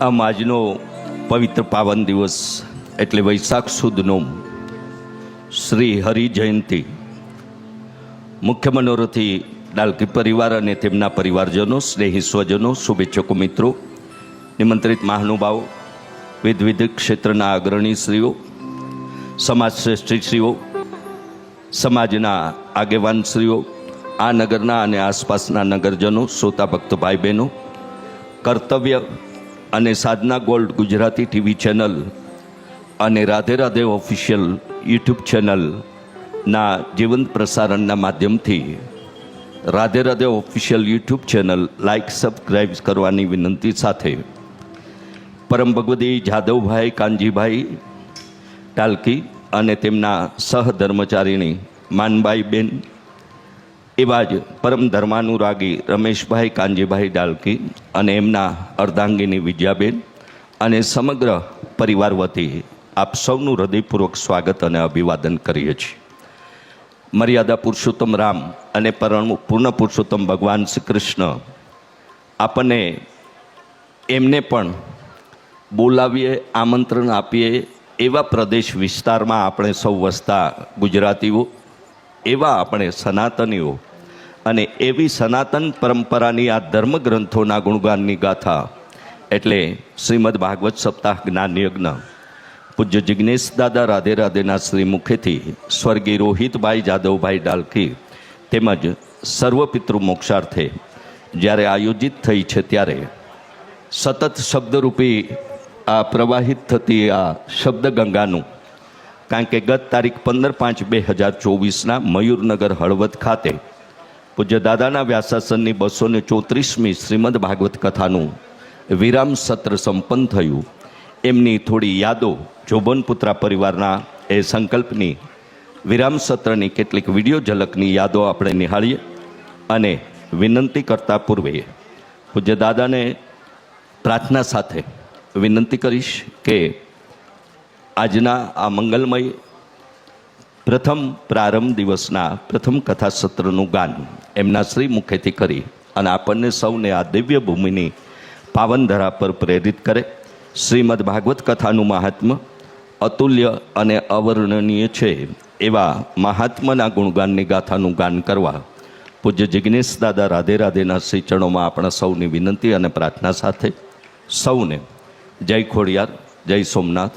આમ આજનો પવિત્ર પાવન દિવસ એટલે વૈશાખ સુદનો શ્રી હરિ જયંતિ. મુખ્ય મનોરથી ડાલકી પરિવાર અને તેમના પરિવારજનો, સ્નેહી સ્વજનો, શુભેચ્છકો મિત્રો, નિમંત્રિત મહાનુભાવો, વિધવિધ ક્ષેત્રના અગ્રણીશ્રીઓ સમાજ શ્રેષ્ઠીશ્રીઓ સમાજના આગેવાનશ્રીઓ આ નગરના અને આસપાસના નગરજનો, શ્રોતા ભક્ત ભાઈ બહેનો, કર્તવ્ય અને Sadhana gold Gujarati TV channel અને રાધે રાધે ઓફિશિયલ યુટ્યુબ ચેનલના જીવંત પ્રસારણના માધ્યમથી Radhe Radhe official YouTube channel like subscribe કરવાની વિનંતી સાથે પરમ ભગવતી જાદવભાઈ કાનજીભાઈ ટાલકી અને તેમના સહધર્મચારીણી માનબાઈ બેન એવા જ પરમ ધર્માનુરાગી રમેશભાઈ કાનજીભાઈ ડાલકી અને એમના અર્ધાંગીની વિદ્યાબેન અને સમગ્ર પરિવાર વતી આપ સૌનું હૃદયપૂર્વક સ્વાગત અને અભિવાદન કરીએ છીએ. મર્યાદા પુરુષોત્તમ રામ અને પરમ પૂર્ણ પુરુષોત્તમ ભગવાન શ્રી કૃષ્ણ આપણને એમને પણ બોલાવીએ, આમંત્રણ આપીએ એવા પ્રદેશ વિસ્તારમાં આપણે સૌ વસતા ગુજરાતીઓ એવા આપણે સનાતનીઓ અને એવી સનાતન પરંપરાની આ ધર્મગ્રંથોના ગુણગાનની ગાથા એટલે શ્રીમદ ભાગવત સપ્તાહ જ્ઞાન યજ્ઞ પૂજ્ય જિજ્ઞેશ દાદા રાધે રાધેના શ્રી મુખેથી સ્વર્ગીય રોહિતભાઈ જાદવભાઈ ડાલકી તેમજ સર્વ પિતૃ મોક્ષાર્થે જ્યારે આયોજિત થઈ છે ત્યારે સતત શબ્દરૂપી આ પ્રવાહિત થતી આ શબ્દ ગંગાનું કારણ કે ગત તારીખ પંદર પાંચ બે હજાર ચોવીસના મયુરનગર હળવદ ખાતે પૂજ્ય દાદાના વ્યાસાસનની બસો ને ચોત્રીસમી શ્રીમદ ભાગવત કથાનું વિરામ સત્ર સંપન્ન થયું. એમની થોડી યાદો જોબનપુત્રા પરિવારના એ સંકલ્પની વિરામ સત્રની કેટલીક વીડિયો ઝલકની યાદો આપણે નિહાળીએ અને વિનંતી કરતા પૂર્વે પૂજ્ય દાદાને પ્રાર્થના સાથે વિનંતી કરીશ કે આજના આ મંગલમય પ્રથમ પ્રારંભ દિવસના પ્રથમ કથા સત્રનું ગાન એમના શ્રી મુખેથી કરી અને આપણને સૌને આ દિવ્ય ભૂમિની પાવનધરા પર પ્રેરિત કરે. શ્રીમદ ભાગવત કથાનું મહાત્મ્ય અતુલ્ય અને અવર્ણનીય છે એવા મહાત્માના ગુણગાનની ગાથાનું ગાન કરવા પૂજ્ય જિજ્ઞેશ દાદા રાધે રાધેના શ્રી ચરણોમાં આપણા સૌની વિનંતી અને પ્રાર્થના સાથે સૌને જય ખોડિયાર, જય સોમનાથ